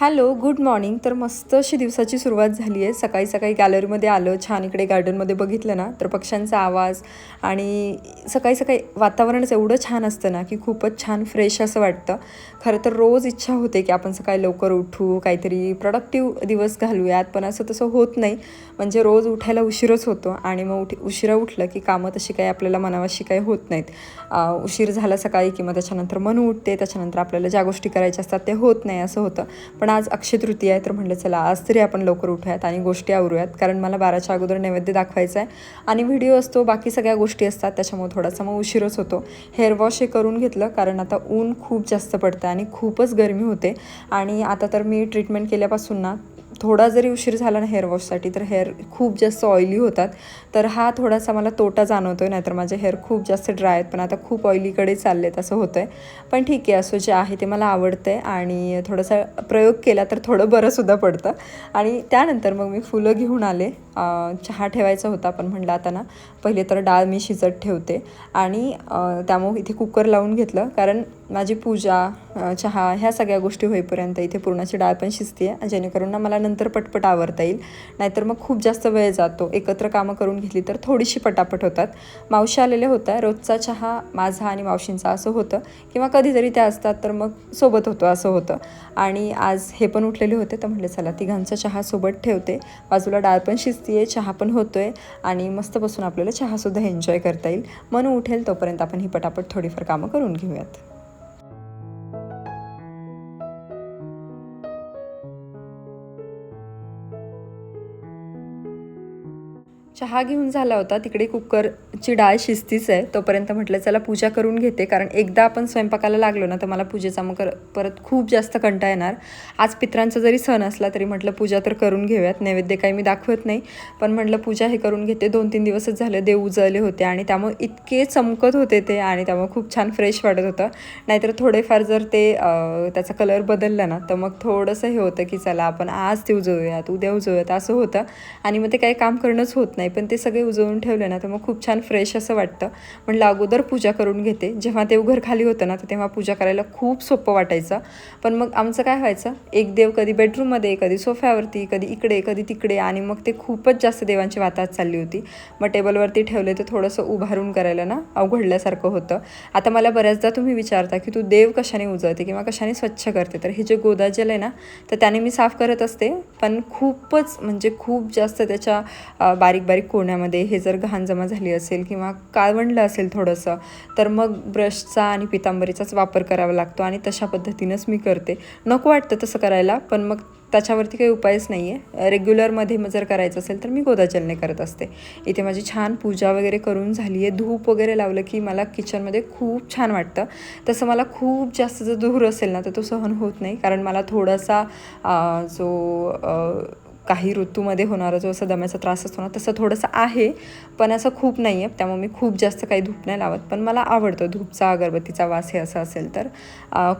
Hello good morning. तर मस्त अशी दिवसाची सुरुवात झाली आहे. सकाळी सकाळी गॅलरीमध्ये आलं छान इकडे गार्डनमध्ये बघितलं ना तर पक्ष्यांचा आवाज आणि सकाळी सकाळी वातावरणच एवढं छान असतं ना की खूपच छान फ्रेश असं वाटतं. खरं तर रोज इच्छा होते की आपण सकाळी लवकर उठू काहीतरी प्रोडक्टिव्ह दिवस घालूयात पण असं तसं होत नाही. म्हणजे रोज उठायला उशीरच होतो आणि मग उठ उशिरा उठलं की कामं तशी काही आपल्याला मनावाशी काही होत नाहीत. उशीर झाला सकाळी किंवा त्याच्यानंतर मन उठते त्याच्यानंतर आपल्याला ज्या गोष्टी करायच्या असतात ते होत नाही असं होतं. पण आज अक्षय तृतीया आहे तर म्हटलं चला आज तरी आपण लवकर उठूयात आणि गोष्टी आवरूयात. कारण मला बाराच्या अगोदर नैवेद्य दाखवायचा आहे आणि व्हिडिओ असतो बाकी सगळ्या गोष्टी असतात त्याच्यामुळे थोडासा मग उशीरच होतो. हेअर वॉश हे करून घेतलं कारण आता ऊन खूप जास्त पडतं आणि खूपच गरमी होते. आणि आता तर मी ट्रीटमेंट केल्यापासून ना थोडा जरी उशीर झाला ना हेअर वॉशसाठी तर हेअर खूप जास्त ऑइली होतात. तर हा थोडासा मला तोटा जाणवतो आहे नाहीतर माझे हेअर खूप जास्त ड्राय आहेत. पण आता खूप ऑइलीकडे चालले आहेत असं होतं आहे पण ठीक आहे असं जे आहे ते मला आवडतं आहे आणि थोडासा प्रयोग केला तर थोडं बरंसुद्धा पडतं. आणि त्यानंतर मग मी फुलं घेऊन आले. चहा ठेवायचा होता पण म्हणलं आता ना पहिले तर डाळ मी शिजत ठेवते. आणि त्यामुळे इथे कुकर लावून घेतलं. कारण माझी पूजा चहा ह्या सगळ्या गोष्टी होईपर्यंत इथे पूर्णाची डाळ पण शिजते आहे जेणेकरून ना मला नंतर पटपट आवरता येईल. नाहीतर मग खूप जास्त वेळ जातो. एकत्र कामं करून घेतली तर थोडीशी पटापट होतात. मावशी आलेल्या होत्या. रोजचा चहा माझा आणि मावशींचा असं होतं. किंवा कधीतरी त्या असतात तर मग सोबत होतो असं होतं. आणि आज हे पण उठलेले होते तर म्हटलं चला तिघांचा चहा सोबत ठेवते. बाजूला डाळ पण शिजती आहे चहा पण होतो आहे आणि मस्त बसून आपल्याला चहासुद्धा एन्जॉय करता येईल. मन उठेल तोपर्यंत आपण ही पटापट थोडीफार कामं करून घेऊयात. चहा घेऊन झाला होता. तिकडे कुकरची डाळ शिस्तीच आहे. तोपर्यंत म्हटलं चला पूजा करून घेते. कारण एकदा आपण स्वयंपाकाला लागलो ना तर मला पूजेचा मग कर- परत खूप जास्त कंटा येणार. आज पित्रांचा जरी सण असला तरी म्हटलं पूजा तर करून घेऊयात. नैवेद्य काही मी दाखवत नाही. पण म्हटलं पूजा हे करून घेते. दोन तीन दिवसच झाले. देव उजळले होते आणि त्यामुळे इतके चमकत होते ते आणि त्यामुळे खूप छान फ्रेश वाटत होतं. नाहीतर थोडेफार जर ते त्याचा कलर बदलला ना तर मग थोडंसं हे होतं की चला आपण आज ते उजळूयात. उद्या उजळूयात. असं होतं. आणि मग ते काही काम करणंच होत नाही. पण ते सगळे उजळून ठेवले ना तर मग खूप छान फ्रेश असं वाटतं. म्हटलं अगोदर पूजा करून घेते. जेव्हा देवघर खाली होतं ना तर तेव्हा पूजा करायला खूप सोपं वाटायचं. पण मग आमचं काय व्हायचं? एक देव कधी बेडरूममध्ये कधी सोफ्यावरती कधी इकडे कधी तिकडे आणि मग ते खूपच जास्त देवांची वातात चालली होती. मग टेबलवरती ठेवले तर थोडंसं उभारून करायला ना अवघडल्यासारखं होतं. आता मला बऱ्याचदा तुम्ही विचारता की तू देव कशाने उजळते किंवा कशाने स्वच्छ करते? तर हे जे गोदाजल आहे ना तर त्याने मी साफ करत असते. पण खूपच म्हणजे खूप जास्त त्याच्या बारीक बारीक बारीक कोण्यामध्ये हे जर घाण जमा झाली असेल किंवा काळवंडलं असेल थोडंसं तर मग ब्रशचा आणि पितांबरीचाच वापर करावा लागतो आणि तशा पद्धतीनंच मी करते. नको वाटतं तसं करायला पण मग त्याच्यावरती काही उपायच नाही आहे रेग्युलरमध्ये मग जर करायचं असेल तर मी गोदाजलने करत असते. इथे माझी छान पूजा वगैरे करून झाली आहे धूप वगैरे लावलं की मला किचनमध्ये खूप छान वाटतं. तसं मला खूप जास्त जर धूर असेल ना तर तो सहन होत नाही. कारण मला थोडासा जो काही ऋतूमध्ये होणारा जो असा दम्याचा त्रास असतो ना तसं थोडंसं आहे पण असं खूप नाही आहे त्यामुळे मी खूप जास्त काही धूप नाही लावत. पण मला आवडतं धूपचा अगरबत्तीचा वास हे असं असेल तर.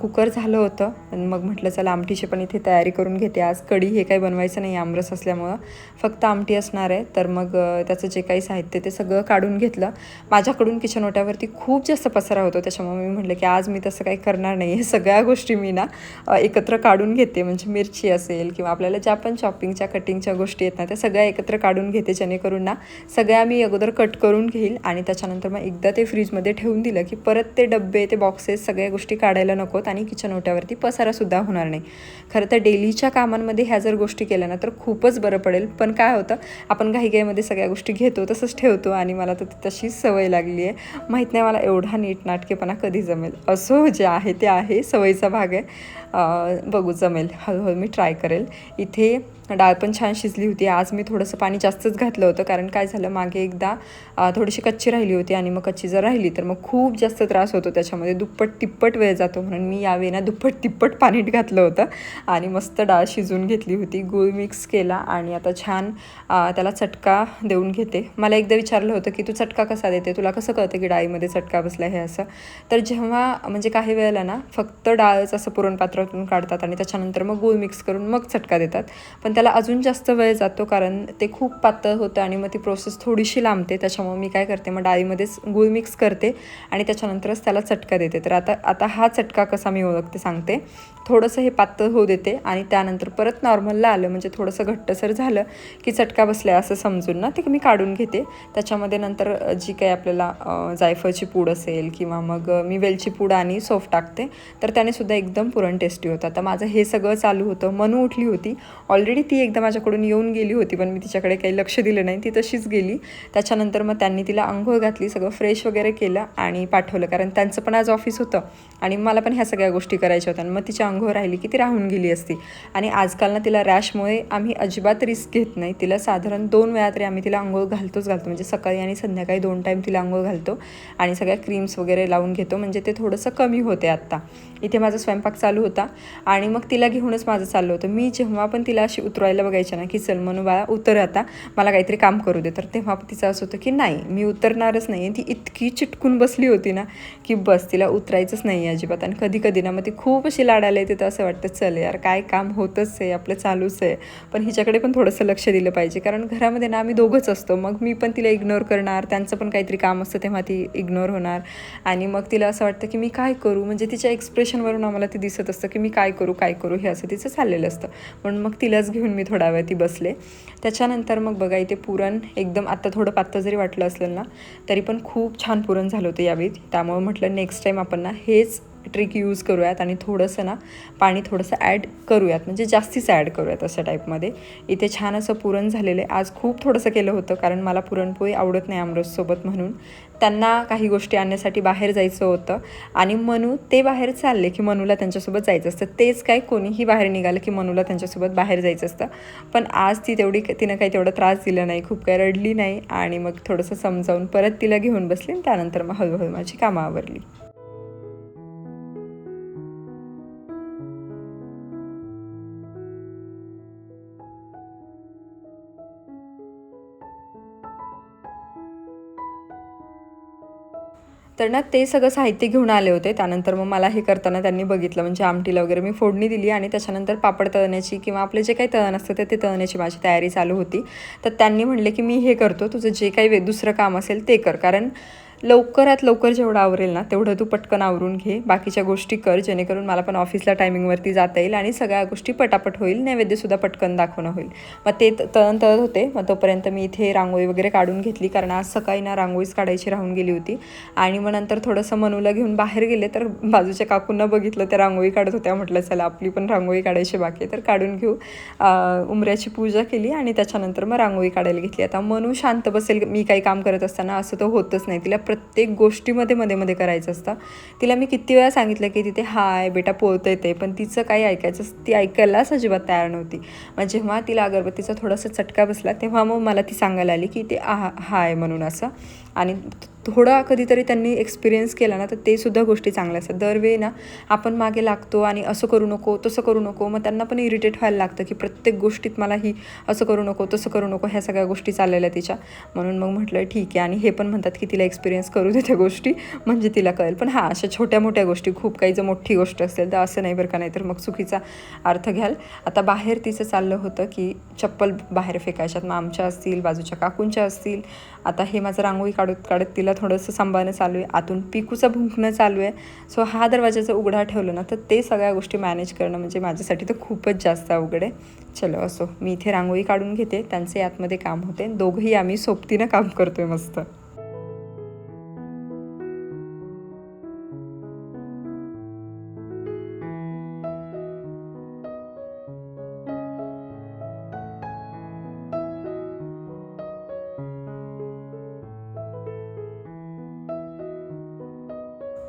कुकर झालं होतं मग म्हटलं चला आमटीची पण इथे तयारी करून घेते. आज कढी हे काही बनवायचं नाही आमरस असल्यामुळं. फक्त आमटी असणार आहे. तर मग त्याचं जे काही साहित्य ते सगळं काढून घेतलं. माझ्याकडून किचन ओट्यावरती खूप जास्त पसारा होतो. त्याच्यामुळे मी म्हटलं की आज मी तसं काही करणार नाही हे सगळ्या गोष्टी मी ना एकत्र काढून घेते. म्हणजे मिरची असेल किंवा आपल्याला ज्या पण शॉपिंगच्या कटिंगच्या गोष्टी आहेत ना त्या सगळ्या एकत्र काढून घेते जेणेकरून ना सगळ्या मी अगोदर कट करून घेईल आणि त्याच्यानंतर मग एकदा ते फ्रीजमध्ये ठेवून दिलं की परत ते डब्बे ते बॉक्सेस सगळ्या गोष्टी काढायला नकोत आणि किचन ओट्यावरती पसारासुद्धा होणार नाही. खरं तर डेलीच्या कामांमध्ये ह्या जर गोष्टी केल्या ना तर खूपच बरं पडेल. पण काय होतं आपण घाईघाईमध्ये सगळ्या गोष्टी घेतो तसंच ठेवतो आणि मला तर तशीच सवय लागली आहे. माहीत नाही मला एवढा नीट नाटकेपणा कधी जमेल. असो जे आहे ते आहे. सवयीचा भाग आहे. बघू जमेल. हळूहळू मी ट्राय करेल. इथे डाळ पण छान शिजली होती. आज मी थोडंसं पाणी जास्तच घातलं होतं कारण काय झालं मागे एकदा थोडीशी कच्ची राहिली होती आणि मग कच्ची जर राहिली तर मग खूप जास्त त्रास होतो त्याच्यामध्ये. दुप्पट तिप्पट वेळ जातो म्हणून मी यावे ना दुप्पट तिप्पट पाणी घातलं होतं आणि मस्त डाळ शिजून घेतली होती. गूळ मिक्स केला आणि आता छान त्याला चटका देऊन घेते. मला एकदा विचारलं होतं की तू चटका कसा देते? तुला कसं कळतं की डाळीमध्ये चटका बसला हे असं? तर जेव्हा म्हणजे काही वेळेला ना फक्त डाळच असं पुरणपात्रातून काढतात आणि त्याच्यानंतर मग गूळ मिक्स करून मग चटका देतात. पण त्याला अजून जास्त वेळ जातो कारण ते खूप पातळ होतं आणि मग ती प्रोसेस थोडीशी लांबते. त्याच्यामुळे मी काय करते मग डाळीमध्येच गूळ मिक्स करते आणि त्याच्यानंतरच त्याला चटका देते. तर आता आता हा चटका कसा मी ओळखते सांगते. थोडंसं हे पातळ होऊ देते आणि त्यानंतर परत नॉर्मलला आलं म्हणजे थोडंसं घट्टसर झालं की चटका बसला असं समजून ना ते मी काढून घेते. त्याच्यामध्ये नंतर जी काही आपल्याला जायफळची पूड असेल किंवा मग मी वेलची पूड आणि सोफ टाकते तर त्याने सुद्धा एकदम पुरण टेस्टी होतं. आता माझं हे सगळं चालू होतं मनू उठली होती. ऑलरेडी ती एकदा माझ्याकडून येऊन गेली होती पण मी तिच्याकडे काही लक्ष दिलं नाही. ती तशीच गेली. त्याच्यानंतर मग त्यांनी तिला आंघोळ घातली सगळं फ्रेश वगैरे केलं आणि पाठवलं. कारण त्यांचं पण आज ऑफिस होतं आणि मला पण ह्या सगळ्या गोष्टी करायच्या होत्या. आणि मग तिची आंघोळ राहिली की ती राहून गेली असती. आणि आजकाल ना तिला रॅशमुळे आम्ही अजिबात रिस्क घेत नाही. तिला साधारण दोन वेळा तरी आम्ही तिला आंघोळ घालतोच घालतो. म्हणजे सकाळी आणि संध्याकाळी दोन टाईम तिला आंघोळ घालतो आणि सगळ्या क्रीम्स वगैरे लावून घेतो. म्हणजे ते थोडंसं कमी होते आत्ता. इथे माझा स्वयंपाक चालू होता आणि मग तिला घेऊनच माझं चाललं होतं. मी जेव्हा पण तिला अशी उतरवायला बघायचे ना की चल म्हणून बाळा उतर आता मला काहीतरी काम करू दे. तर तेव्हा पण तिचं असं होतं की नाही मी उतरणारच नाही. ती इतकी चिटकून बसली होती ना की बस तिला उतरायचंच नाही आहे अजिबात. आणि कधी कधी ना मग ती खूप अशी लाडायला येते. तर असं वाटतं चल यार काय काम होतंच आहे आपलं चालूच आहे. पण हिच्याकडे पण थोडंसं लक्ष दिलं पाहिजे. कारण घरामध्ये ना आम्ही दोघंच असतो. मग मी पण तिला इग्नोर करणार त्यांचं पण काहीतरी काम असतं तेव्हा ती इग्नोर होणार. आणि मग तिला असं वाटतं की मी काय करू? म्हणजे तिच्या एक्सप्रेशनवरून आम्हाला ते दिसत असतं की मी काय करू काय करू हे असं तिचं चाललेलं असतं. म्हणून मग तिलाच घेऊन मी थोडा वेळ ती बसले. त्याच्यानंतर मग बघा इथे पुरण एकदम आत्ता थोडं पातळ जरी वाटलं असलं ना तरी पण खूप छान पुरण झालं होतं यावेळी. त्यामुळे म्हटलं नेक्स्ट टाईम आपण ना हेच ट्रिक यूज करूयात आणि थोडंसं ना पाणी थोडंसं ॲड करूयात. म्हणजे जास्तीच ॲड करूयात अशा टाईपमध्ये इथे छान असं पुरण झालेलं आहे. आज खूप थोडंसं केलं होतं कारण मला पुरणपोळी आवडत नाही आमरससोबत म्हणून. त्यांना काही गोष्टी आणण्यासाठी बाहेर जायचं होतं. आणि मनू ते बाहेर चालले की मनूला त्यांच्यासोबत जायचं असतं. तेच काय कोणीही बाहेर निघालं की मनूला त्यांच्यासोबत बाहेर जायचं असतं. पण आज ती तेवढी तिनं काही तेवढा त्रास दिला नाही. खूप काही रडली नाही. आणि मग थोडंसं समजावून परत तिला घेऊन बसली आणि त्यानंतर मग हळूहळू माझी कामं आवरली. तर ना ते सगळं साहित्य घेऊन आले होते. त्यानंतर मग मला हे करताना त्यांनी बघितलं. म्हणजे आमटीला वगैरे मी फोडणी दिली आणि त्याच्यानंतर पापड तळण्याची किंवा आपले जे काही तळण असतं ते ते तळण्याची माझी तयारी चालू होती. तर त्यांनी म्हणले की मी हे करतो. तुझं जे काही वे- दुसरं काम असेल ते कर. कारण लवकरात लवकर जेवढं आवरेल ना तेवढं तू पटकन आवरून घे. बाकीच्या गोष्टी कर जेणेकरून मला पण ऑफिसला टायमिंगवरती जाता येईल आणि सगळ्या गोष्टी पटापट होईल नैवेद्यसुद्धा पटकन दाखवणं होईल. मग ते त- तळण तळत होते. मग तोपर्यंत मी इथे रांगोळी वगैरे काढून घेतली कारण आज सकाळी ना रांगोळीच काढायची राहून गेली होती. आणि मग नंतर थोडंसं मनूला घेऊन बाहेर गेले तर बाजूच्या काकूंना बघितलं त्या रांगोळी काढत होत्या. म्हटलं चला आपली पण रांगोळी काढायची बाकी तर काढून घेऊ. उमऱ्याची उंबऱ्याची पूजा केली आणि त्याच्यानंतर मग रांगोळी काढायला घेतली. आता मनू शांत बसेल मी काही काम करत असताना असं तर होतच नाही. तिला प्रत्येक गोष्टीमध्ये मध्ये मध्ये करायचं असतं. तिला मी किती वेळा सांगितलं की तिथे हाय बेटा पोळतं ते. पण तिचं काही ऐकायचं ती ऐकायलाच अजिबात तयार नव्हती. मग जेव्हा तिला अगरबत्तीचा थोडासा चटका बसला तेव्हा मग मला ती सांगायला आली की ते आ हाय म्हणून असं. आणि थोडा कधीतरी त्यांनी एक्सपिरियन्स केला ना तर ते सुद्धा गोष्टी चांगल्या असतात. दरवेळी ना आपण मागे लागतो आणि असं करू नको तसं करू नको मग त्यांना पण इरिटेट व्हायला लागतं की प्रत्येक गोष्टीत मला ही असं करू नको तसं करू नको ह्या सगळ्या गोष्टी चाललेल्या तिच्या. म्हणून मग म्हटलं ठीक आहे. आणि हे पण म्हणतात की तिला एक्सपिरियन्स करू दे त्या गोष्टी म्हणजे तिला कळेल. पण हां अशा छोट्या मोठ्या गोष्टी खूप काही जर मोठी गोष्ट असेल तर असं नाही बरं का नाही तर मग चुकीचा अर्थ घ्याल. आता बाहेर तिचं चाललं होतं की चप्पल बाहेर फेकायच्यात. मग आमच्या असतील बाजूच्या काकूंच्या असतील आता हे माझं रांगोळी काढत काढत तिला थोडंसं सांभाळणं चालू आहे. आतून पिकूचं भुंकणं चालू आहे. सो हा दरवाजा जर उघडा ठेवलं ना तर ते सगळ्या गोष्टी मॅनेज करणं म्हणजे माझ्यासाठी तर खूपच जास्त अवघड आहे. चलो असो. मी इथे रांगोळी काढून घेते. त्यांचे आतमध्ये काम होते दोघंही आम्ही सोबतीनं काम करतोय मस्त.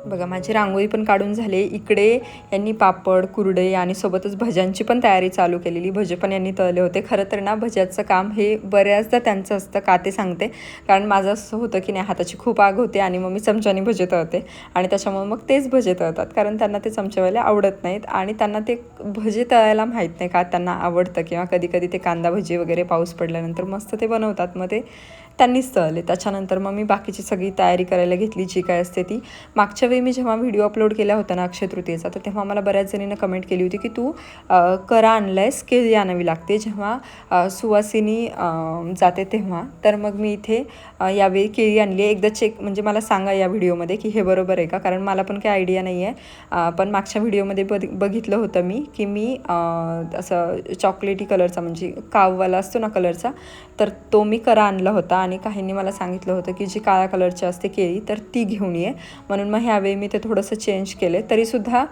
बघा माझी रांगोळी पण काढून झाले. इकडे यांनी पापड कुरडे आणि सोबतच भज्यांची पण तयारी चालू केलेली. भजे पण यांनी तळले होते. खरं तर ना भज्याचं काम हे बऱ्याचदा त्यांचं असतं का ते सांगते. कारण माझं असं होतं की नाही हाताची खूप आग होते आणि मग मी चमच्याने भजे तळते. आणि त्याच्यामुळे मग तेच भजे तळतात. कारण त्यांना ते चमच्यावाले आवडत नाहीत आणि त्यांना ते भजे तळायला माहीत नाही का त्यांना आवडतं. किंवा कधी कधी ते कांदा भजी वगैरे पाऊस पडल्यानंतर मस्त ते बनवतात. मग ते त्यांनीच तळले. त्याच्यानंतर मग मी बाकीची सगळी तयारी करायला घेतली जी काय असते ती. मागच्या वेळी मी जेव्हा व्हिडिओ अपलोड केला होता ना अक्षय तृतीयेचा तर तेव्हा मला बऱ्याच जणींना कमेंट केली होती की तू करा आणलायस केळी आणावी लागते. जेव्हा सुवासिनी जाते तेव्हा तर मग मी इथे यावेळी केळी आणली. आहे एकदा चेक म्हणजे मला सांगा या व्हिडिओमध्ये की हे बरोबर आहे का? कारण मला पण काही आयडिया नाही आहे पण मागच्या व्हिडिओमध्ये बघ बघितलं होतं मी की मी असं चॉकलेटी कलरचा म्हणजे काववाला असतो ना कलरचा तर तो मी करा आणला होता. आणि काहींनी मला सांगितलं होतं की जी काळ्या कलरची असते केळी तर ती घेऊन ये. म्हणून मग ह्यावेळी मी ते थोडंसं चेंज केले. तरीसुद्धा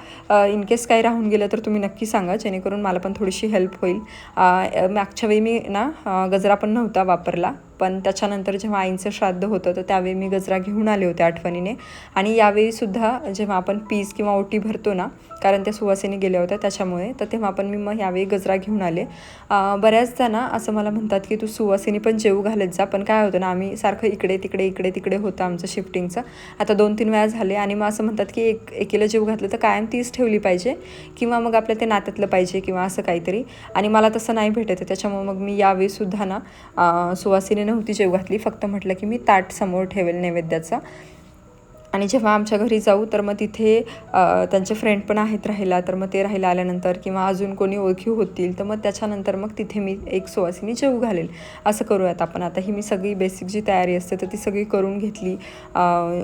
इन केस काही राहून गेलं तर तुम्ही नक्की सांगा जेणेकरून मला पण थोडीशी हेल्प होईल. मागच्या वेळी मी ना गजरा पण नव्हता वापरला. पण त्याच्यानंतर जेव्हा आईंचं श्राद्ध होतं तर त्यावेळी मी गजरा घेऊन आले होते आठवणीने. आणि यावेळीसुद्धा जेव्हा आपण पीस किंवा ओटी भरतो ना कारण त्या सुवासिनी गेल्या होत्या त्याच्यामुळे तर तेव्हा पण मी मग यावेळी गजरा घेऊन आले. बऱ्याचदा ना असं मला म्हणतात की तू सुवासिनी पण जेव घालत जा. पण काय होतं ना आम्ही सारखं इकडे तिकडे इकडे तिकडे होतं आमचं शिफ्टिंगचं. आता दोन तीन वेळा झाले आणि मग असं म्हणतात की एक एकीला जेव घातलं तर कायम तीच ठेवली पाहिजे किंवा मग आपल्या ते नात्यातलं पाहिजे किंवा असं काहीतरी. आणि मला तसं नाही भेटत त्याच्यामुळे मग मी यावेळीसुद्धा ना सुवासिनी नव्हती जेव घातली फक्त म्हटलं की मी ताट समोर ठेवेल नैवेद्याचं. आणि जेव्हा आमच्या घरी जाऊ तर मग तिथे त्यांचे फ्रेंड पण आहेत राहायला. तर मग ते राहायला आल्यानंतर किंवा अजून कोणी ओळखी होतील तर मग त्याच्यानंतर मग तिथे मी एक सुवासिनी जेवू घालेल. असं करूयात आपण. आता ही मी सगळी बेसिक जी तयारी असते तर ती सगळी करून घेतली.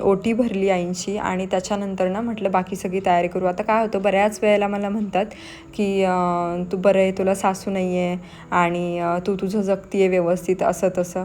ओटी भरली आईंची आणि त्याच्यानंतर ना म्हटलं बाकी सगळी तयारी करू. आता काय होतं बऱ्याच वेळेला मला म्हणतात की तू बरं आहे तुला सासू नाही आहे आणि तू तुझं जगती आहे व्यवस्थित असं तसं.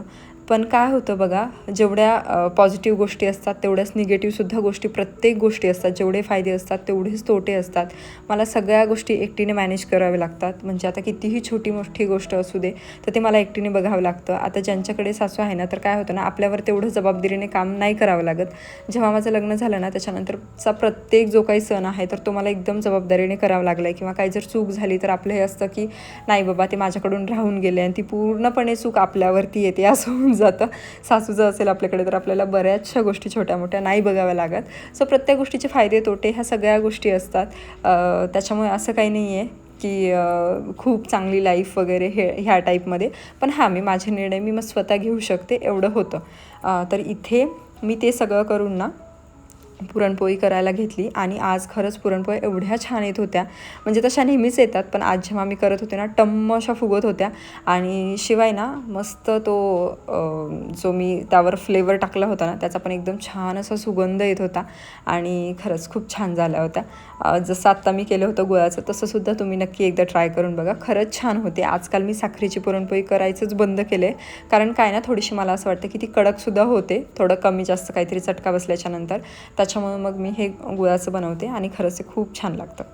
पण काय होतं बघा जेवढ्या पॉझिटिव्ह गोष्टी असतात तेवढ्याच निगेटिव्हसुद्धा गोष्टी प्रत्येक गोष्टी असतात. जेवढे फायदे असतात तेवढेच तोटे असतात. मला सगळ्या गोष्टी एकटीने मॅनेज करावे लागतात. म्हणजे आता कितीही छोटी मोठी गोष्ट असू दे तर ते मला एकटीने बघावं लागतं. आता ज्यांच्याकडे सासू आहे ना तर काय होतं ना आपल्यावर तेवढं जबाबदारीने काम नाही करावं लागत. जेव्हा माझं लग्न झालं ना त्याच्यानंतरचा प्रत्येक जो काही सण आहे तर तो मला एकदम जबाबदारीने करावा लागला आहे किंवा काही जर चूक झाली तर आपलं हे असतं की नाही बाबा ते माझ्याकडून राहून गेले आणि ती पूर्णपणे चूक आपल्यावरती येते. असं होऊन जातं. सासूचं असेल आपल्याकडे तर आपल्याला बऱ्याचशा गोष्टी छोट्या मोठ्या नाही बघाव्या लागत. सो प्रत्येक गोष्टीचे फायदे तोटे ह्या सगळ्या गोष्टी असतात. त्याच्यामुळे असं काही नाही आहे की खूप चांगली लाईफ वगैरे हे ह्या टाईपमध्ये पण हां मी माझे निर्णय मी मग स्वतः घेऊ शकते एवढं होतं. तर इथे मी ते सगळं करून ना पुरणपोळी करायला घेतली आणि आज खरंच पुरणपोळी एवढ्या छान येत होत्या. म्हणजे तशा नेहमीच येतात पण आज जेव्हा मी करत होते ना टम्म अशा फुगत होत्या. आणि शिवाय ना मस्त तो जो मी त्यावर फ्लेवर टाकला होता ना त्याचा पण एकदम छान असा सुगंध येत होता. आणि खरंच खूप छान झाल्या होत्या. जसं आत्ता मी केलं होतं गुळाचं तसंसुद्धा तुम्ही नक्की एकदा ट्राय करून बघा. खरंच छान होते. आजकाल मी साखरेची पुरणपोळी करायचंच बंद केलं आहे कारण काय ना थोडीशी मला असं वाटतं की ती कडकसुद्धा होते. थोडं कमी जास्त काहीतरी चटका बसल्याच्यानंतर त्याच्या त्याच्यामुळे मग मी हे गुळाचं बनवते आणि खरंच ते खूप छान लागतं.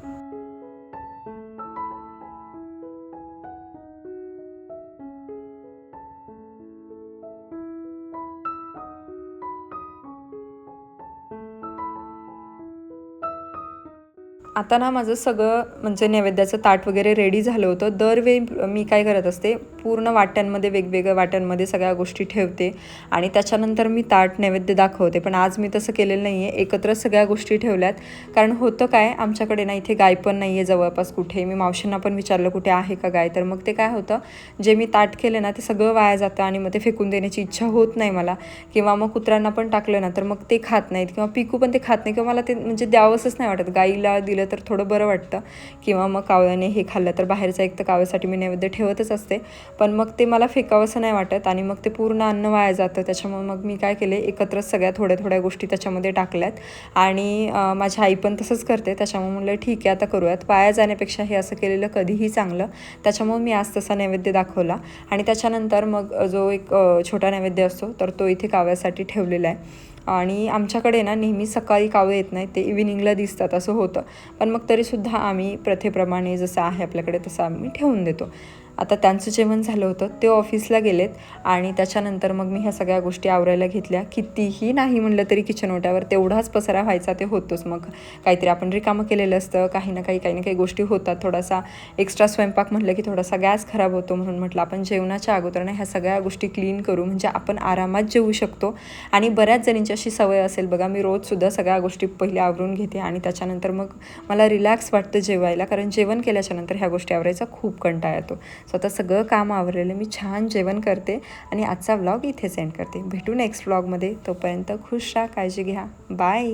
आता ना माझं सगळं म्हणजे नैवेद्याचं ताट वगैरे रेडी झालं होतं. दरवेळी मी काय करत असते पूर्ण वाट्यांमध्ये वेगवेगळ्या वाट्यांमध्ये सगळ्या गोष्टी ठेवते आणि त्याच्यानंतर मी ताट नैवेद्य दाखवते. पण आज मी तसं केलेलं नाही आहे एकत्र सगळ्या गोष्टी ठेवल्यात. कारण होतं काय आमच्याकडे ना इथे गाय पण नाही आहे जवळपास कुठे. मी मावशींना पण विचारलं कुठे आहे का गाय? तर मग ते काय होतं जे मी ताट केलं ना ते सगळं वाया जातं आणि मग ते फेकून देण्याची इच्छा होत नाही मला. किंवा मग कुत्र्यांना पण टाकलं ना तर मग ते खात नाहीत. किंवा पिकू पण ते खात नाही. किंवा मला ते म्हणजे द्यावंसंच नाही वाटत. गाईला दिलं तर थोडं बरं वाटतं. किंवा मग कावळ्याने हे खाल्लं तर बाहेरचं एक तर कावळ्यासाठी मी नैवेद्य ठेवतच असते. पण मग ते मला फेकावंसं नाही वाटत आणि मग ते पूर्ण अन्न वाया जातं. त्याच्यामुळे मग मी काय केले एकत्रच सगळ्या थोड्या थोड्या गोष्टी त्याच्यामध्ये टाकल्यात. आणि माझी आई पण तसंच करते. त्याच्यामुळे म्हणलं ठीक आहे आता करूयात. वाया जाण्यापेक्षा हे असं केलेलं कधीही चांगलं. त्याच्यामुळे मी आज तसा नैवेद्य दाखवला. आणि त्याच्यानंतर मग जो एक छोटा नैवेद्य असतो तर तो इथे काव्यासाठी ठेवलेला आहे. आणि आमच्याकडे ना नेहमी सकाळी कावळे येत नाहीत. ते इव्हिनिंगला दिसतात असं होतं. पण मग तरीसुद्धा आम्ही प्रथेप्रमाणे जसं आहे आपल्याकडे तसं आम्ही ठेवून देतो. आता त्यांचं जेवण झालं होतं ते ऑफिसला गेलेत आणि त्याच्यानंतर मग मी ह्या सगळ्या गोष्टी आवरायला घेतल्या. कितीही नाही म्हणलं तरी किचन ओट्यावर तेवढाच पसरा व्हायचा ते होतोच मग. काहीतरी आपण रिकामं केलेलं असतं काही ना काही काही ना काही गोष्टी होतात. थोडासा एक्स्ट्रा स्वयंपाक म्हटलं की थोडासा गॅस खराब होतो म्हणून म्हटलं आपण जेवणाच्या अगोदरनं ह्या सगळ्या गोष्टी क्लीन करू म्हणजे आपण आरामात जेवू शकतो. आणि बऱ्याच जणींची अशी सवय असेल बघा मी रोजसुद्धा सगळ्या गोष्टी पहिले आवरून घेते आणि त्याच्यानंतर मग मला रिलॅक्स वाटतं जेवायला कारण जेवण केल्याच्यानंतर ह्या गोष्टी आवरायचा खूप कंटाळा येतो. सो आता सगळं काम आवरलेलं मी छान जेवण करते आणि आजचा व्लॉग इथे सेंड करते. भेटू नेक्स्ट व्लॉगमध्ये तोपर्यंत खुश राहा काळजी घ्या. बाय